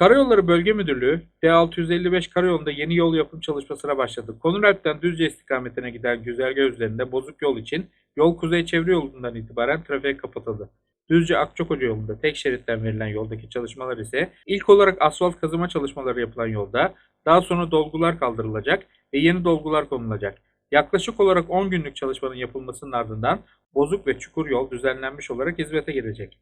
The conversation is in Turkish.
Karayolları Bölge Müdürlüğü D655 karayolunda yeni yol yapım çalışmasına başladı. Konuralp'ten Düzce istikametine giden güzergah üzerinde bozuk yol için yol kuzey çevre yolundan itibaren trafiğe kapatıldı. Düzce Akçakoca yolunda tek şeritten verilen yoldaki çalışmalar ise ilk olarak asfalt kazıma çalışmaları yapılan yolda daha sonra dolgular kaldırılacak ve yeni dolgular konulacak. Yaklaşık olarak 10 günlük çalışmanın yapılmasının ardından bozuk ve çukur yol düzenlenmiş olarak hizmete girecek.